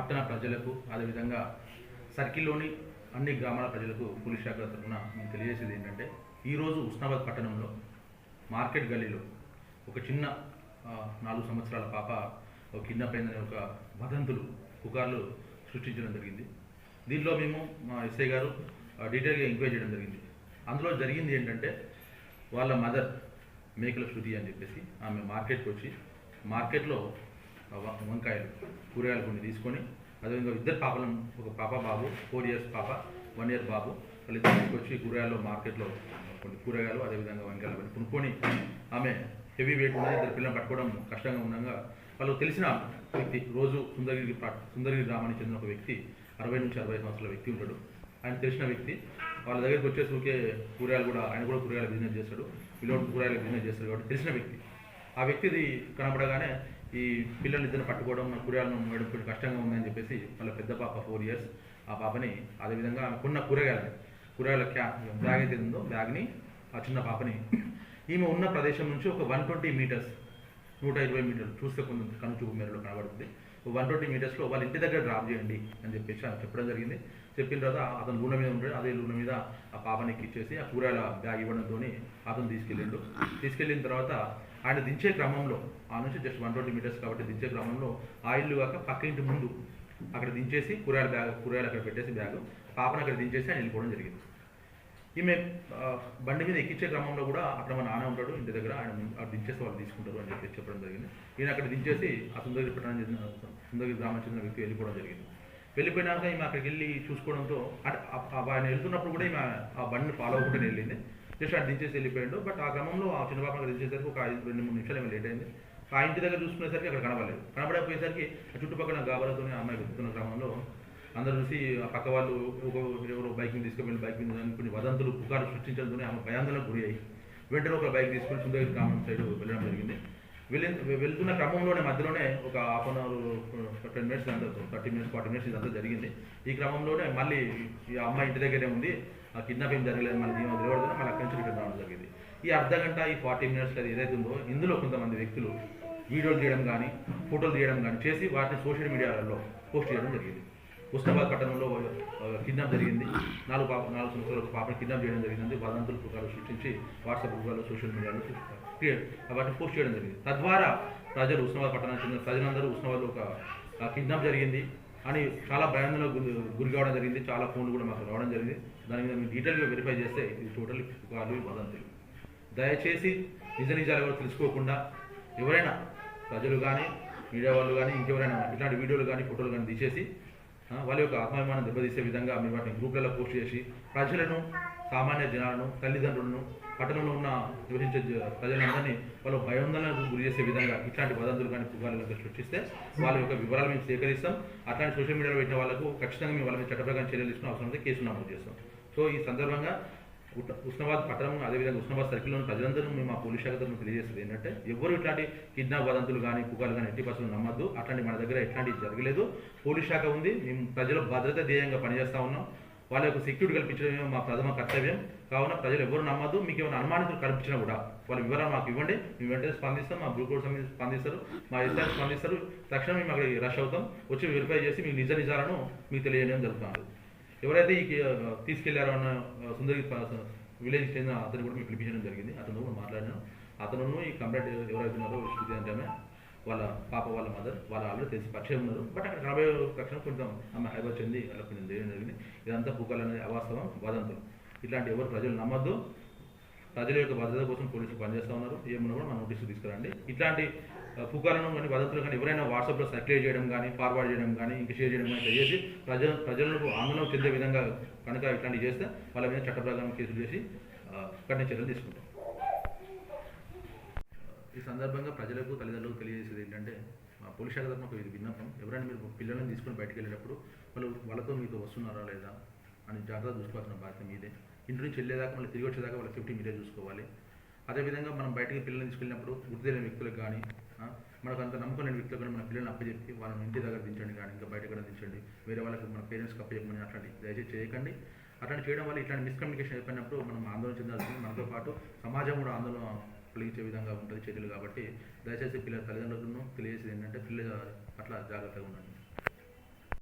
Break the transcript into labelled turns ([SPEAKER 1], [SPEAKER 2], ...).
[SPEAKER 1] పట్టణ ప్రజలకు అదేవిధంగా సర్కిల్లోని అన్ని గ్రామాల ప్రజలకు పోలీస్ శాఖ తరఫున మేము తెలియజేసేది ఏంటంటే ఈరోజు ఉస్నాబాద్ పట్టణంలో మార్కెట్ గల్లీలో ఒక చిన్న నాలుగు సంవత్సరాల పాప ఒక కిడ్నాప్ ఒక వదంతులు పుకార్లు సృష్టించడం జరిగింది. దీనిలో మేము మా ఎస్ఐ గారు డీటెయిల్గా ఎంక్వైరీ చేయడం జరిగింది. అందులో జరిగింది ఏంటంటే వాళ్ళ మదర్ మేకల శృతి అని చెప్పేసి ఆమె మార్కెట్కి వచ్చి మార్కెట్లో వంకాయలు కూరగాయలు కొన్ని తీసుకొని అదేవిధంగా ఇద్దరు పాపలను ఒక పాప బాబు ఫోర్ ఇయర్స్ పాప వన్ ఇయర్ బాబు వాళ్ళిద్దరు తీసుకొచ్చి కూరగాయలు మార్కెట్లో కొన్ని కూరగాయలు అదేవిధంగా వంకాయలు అవన్నీ కొనుక్కొని ఆమె హెవీ వెయిట్ ఉన్నది ఇద్దరు పిల్లలు పట్టుకోవడం కష్టంగా ఉండగా వాళ్ళు తెలిసిన వ్యక్తి రోజు సుందరగిరి సుందరగిరి గ్రామానికి చెందిన ఒక వ్యక్తి అరవై నుంచి అరవై సంవత్సరాల వ్యక్తి ఉంటాడు. ఆయన తెలిసిన వ్యక్తి వాళ్ళ దగ్గరికి వచ్చేసి కూరగాయలు కూడా ఆయన కూడా కూరగాయల బిజినెస్ చేస్తాడు పిల్లలు కూరగాయల బిజినెస్ చేస్తాడు కాబట్టి తెలిసిన వ్యక్తి. ఆ వ్యక్తిది కనపడగానే ఈ పిల్లలు ఇద్దరు పట్టుకోవడం నా కూరగాయలను మేడం కొంచెం కష్టంగా ఉందని చెప్పేసి వాళ్ళ పెద్ద పాప ఫోర్ ఇయర్స్ ఆ పాపని అదేవిధంగా కొన్న కూరగాయలని కూరగాయల క్యా బ్యాగ్ అయితే ఉందో బ్యాగ్ని ఆ చిన్న పాపని ఈమె ఉన్న ప్రదేశం నుంచి ఒక వన్ ట్వంటీ మీటర్స్ నూట ఇరవై మీటర్లు చూస్తే కొంచెం కనుచూపు మేరలో కనబడుతుంది. వన్ ట్వంటీ మీటర్స్లో వాళ్ళ ఇంటి దగ్గర డ్రాప్ చేయండి అని చెప్పేసి చెప్పడం జరిగింది. చెప్పిన తర్వాత అతను లూన మీద ఉంటాడు అదే లూన మీద ఆ పాపని ఎక్కిచ్చేసి ఆ కూరగాయల బ్యాగ్ ఇవ్వడంతో అతను తీసుకెళ్ళిండు. తీసుకెళ్ళిన తర్వాత ఆయన దించే క్రమంలో ఆ నుంచి జస్ట్ వన్ ట్వంటీ మీటర్స్ కాబట్టి దించే క్రమంలో ఆ ఇల్లు కాక పక్క ఇంటి ముందు అక్కడ దించేసి కూరగాయల బ్యాగ్ కూరగాయలు అక్కడ పెట్టేసి బ్యాగ్ పాపను అక్కడ దించేసి ఆయన వెళ్ళిపోవడం జరిగింది. ఈమె బండి మీద ఎక్కించే క్రమంలో కూడా అక్కడ మా నాన్న ఉంటాడు ఇంటి దగ్గర ఆయన అక్కడ దించేసి వాళ్ళు తీసుకుంటారు అని చెప్పి చెప్పడం జరిగింది. ఈయన అక్కడ దించేసి ఆ సుందరి పట్టణం చెందిన సుందరి గ్రామం చెందిన వ్యక్తి వెళ్ళిపోవడం జరిగింది. వెళ్ళిపోయినాక ఈమె అక్కడికి వెళ్ళి చూసుకోవడంతో అంటే ఆ- ఆయన వెళ్తున్నప్పుడు కూడా ఈమె ఆ బండిని ఫాలో అవ్వకుండా వెళ్ళింది. జస్ట్ అక్కడ దించేసి వెళ్ళిపోయాడు. బట్ ఆ క్రమంలో ఆ చిన్న పాప అక్కడ దించేసరికి ఒక ఐదు రెండు మూడు నిమిషాలు ఏమో లేట్ అయింది. ఆ ఇంటి దగ్గర చూసుకునేసరికి అక్కడ కనబడలేదు. కనబడకపోయేసరికి ఆ చుట్టుపక్కల గాబరాతో అమ్మాయి వెతుకుతున్న క్రమంలో అందరూ చూసి ఆ పక్క వాళ్ళు ఒక ఎవరో బైక్ మీద తీసుకువెళ్ళి బైక్ మీద అని కొన్ని వదంతులు పుకారు సృష్టించడంతోనే ఆమె భయాందోళనకు గురి అయ్యి వెంటనే ఒక బైక్ తీసుకొని సుందరగిరి గ్రామం సైడ్ వెళ్ళడం జరిగింది. వెళ్ళి వెళ్తున్న క్రమంలోనే మధ్యలోనే ఒక half an hour ten minutes అంతా థర్టీ మినిట్స్ ఫార్టీ మినిట్స్ ఇదంతా జరిగింది. ఈ క్రమంలోనే మళ్ళీ ఈ అమ్మాయి ఇంటి దగ్గరే ఉంది. ఆ కిడ్నాప్ ఏం జరగలేదు. మళ్ళీ తెలియదు మళ్ళీ అక్కడి నుంచి రిటర్న్ రావడం జరిగింది ఈ అర్ధ గంట ఈ ఫార్టీ మినిట్స్ అది ఏదైతే ఉందో ఇందులో కొంతమంది వ్యక్తులు వీడియోలు తీయడం కానీ ఫోటోలు తీయడం కానీ చేసి వాటిని సోషల్ మీడియాలలో పోస్ట్ చేయడం జరిగింది. ఉస్నాబాద్ పట్టణంలో కిడ్నాప్ జరిగింది. నాలుగు పాప నాలుగు సంవత్సరాల పాపను కిడ్నాప్ చేయడం జరిగింది. వదంతులు పుకాలు సృష్టించి వాట్సాప్ గ్రూపులలో సోషల్ మీడియాలో క్రియేట్ వాటిని పోస్ట్ చేయడం జరిగింది. తద్వారా ప్రజలు ఉస్నాబాద్ పట్టణానికి చెందిన ప్రజలందరూ ఉస్నాబాద్లో ఒక కిడ్నాప్ జరిగింది అని చాలా భయాందోళన గురి కావడం జరిగింది. చాలా ఫోన్లు కూడా మాకు రావడం జరిగింది. దాని మీద మీరు డీటెయిల్గా వెరిఫై చేస్తే ఇది టోటల్ పుకార్లు వదంతులు. దయచేసి నిజ నిజాలు ఎవరు తెలుసుకోకుండా ఎవరైనా ప్రజలు కానీ మీడియా వాళ్ళు కానీ ఇంకెవరైనా ఇట్లాంటి వీడియోలు కానీ ఫోటోలు కానీ తీసేసి వాళ్ళ యొక్క ఆత్మాభిమానం దెబ్బతీసే విధంగా మీరు వాటిని గ్రూప్లలో పోస్ట్ చేసి ప్రజలను సామాన్య జనాలను తల్లిదండ్రులను పట్టణంలో ఉన్న నివసించే ప్రజలందరినీ వాళ్ళు భయోందనకు గురి చేసే విధంగా ఇట్లాంటి వదంతులు కానీ పుగాలు కనుక సృష్టిస్తే వాళ్ళ యొక్క వివరాలు మేము సేకరిస్తాం. అట్లాంటి సోషల్ మీడియాలో పెట్టిన వాళ్ళకు ఖచ్చితంగా మేము వాళ్ళ మీద చట్టప్రకారం చర్యలు తీసుకున్న అవసరం అయితే కేసు నమోదు చేస్తాం. సో ఈ సందర్భంగా ఉస్నాబాద్ పట్టణం అదేవిధంగా ఉస్నాబాద్ సర్కిల్లోని ప్రజలందరూ మేము ఆ పోలీస్ శాఖ తరఫున తెలియజేస్తుంది. ఏంటంటే ఎవరు ఇట్లాంటి కిడ్నాప్ వదంతులు కానీ పుకార్లు కానీ ఎట్టి పర్సెంట్ నమ్మద్దు. అట్లాంటి మన దగ్గర ఎట్లాంటివి జరగలేదు. పోలీస్ శాఖ ఉంది. మేము ప్రజల భద్రత ధ్యేయంగా పనిచేస్తా ఉన్నాం. వాళ్ళ యొక్క సెక్యూరిటీ కల్పించడమే మా ప్రథమ కర్తవ్యం. కావున ప్రజలు ఎవరు నమ్మద్దు. మీకు ఏమైనా అనుమానితులు కల్పించినా కూడా వాళ్ళ వివరాలు మాకు ఇవ్వండి. మేము వెంటనే స్పందిస్తాం. మా బ్లూ స్పందిస్తారు. మా ఎస్ఆర్ స్పందిస్తారు. తక్షణం మేము అక్కడ రష్ అవుతాం. వచ్చి వెరిఫై చేసి మీకు నిజ నిజాలను మీకు తెలియజేయడం జరుగుతుంది. ఎవరైతే ఈ తీసుకెళ్ళారో అన్న సుందరి విలేజ్ చెందిన అతను కూడా మేము పిలిపించడం జరిగింది. అతను కూడా మాట్లాడినాను అతను ఈ కంప్లైంట్ ఎవరైతే ఉన్నారో శృతి అంటే వాళ్ళ పాప వాళ్ళ మదర్ వాళ్ళ ఆల్రెడీ తెలిసి పరిచయం ఉన్నారు. బట్ అక్కడ రాబోయే తక్షణం కొంచెం ఆమె హైదరాబాద్ చెంది అలా కొంచెం జరిగింది. ఇదంతా పూకాలు అనేది అవాస్తవం వదంతులు. ఇట్లాంటి ఎవరు ప్రజలు నమ్మద్దు. ప్రజల యొక్క భద్రత కోసం పోలీసులు పనిచేస్తూ ఉన్నారు. ఏమన్నా కూడా మన నోటీసులు తీసుకురండి. ఇట్లాంటి ఆ, కానీ వదంతులు కానీ ఎవరైనా వాట్సాప్లో సర్క్యులేట్ చేయడం కానీ ఫార్వర్డ్ చేయడం కానీ ఇంకా షేర్ చేయడం కానీ చేసి ప్రజ ప్రజలకు ఆందోళన చెందే విధంగా కనుక ఇట్లాంటివి చేస్తే వాళ్ళ మీద చట్ట ప్రకారం కేసులు చేసి కఠిన చర్యలు తీసుకుంటాం. ఈ సందర్భంగా ప్రజలకు తల్లిదండ్రులకు తెలియజేసేది ఏంటంటే మా పోలీస్ శాఖ తరఫున ఒక విన్నపం ఎవరైనా మీరు పిల్లలను తీసుకొని బయటకు వెళ్ళేటప్పుడు వాళ్ళు వాళ్ళతో మీతో వస్తున్నారా లేదా? అని జాగ్రత్త చూసుకోవాల్సిన బాధ్యత మీదే. ఇంటి నుంచి వెళ్ళేదాకా మళ్ళీ తిరిగి వచ్చేదాకా వాళ్ళ సేఫ్టీ మీరే చూసుకోవాలి. అదేవిధంగా మనం బయటకి పిల్లల్ని తీసుకెళ్ళినప్పుడు గుర్తు తెలియని వ్యక్తులకు కానీ మనకు అంత నమ్మకం లేని వ్యక్తులకు కానీ మన పిల్లల్ని అప్పచెప్పి వాళ్ళని ఇంటి దగ్గర దించండి కానీ ఇంకా బయట కూడా దించండి. వేరే వాళ్ళకి మన పేరెంట్స్కి అప్పచెప్పమని అట్లాంటి దయచేసి చేయకండి. అట్లాంటి చేయడం వల్ల ఇట్లాంటి మిస్కమ్యూనికేషన్ అయిపోయినప్పుడు మనం ఆందోళన చెందాల్సింది మనతో పాటు సమాజం కూడా ఆందోళన కలిగించే విధంగా ఉంటుంది చర్యలు కాబట్టి దయచేసి పిల్లల తల్లిదండ్రులను తెలియజేసేది ఏంటంటే పిల్లల పట్ల జాగ్రత్తగా ఉండండి.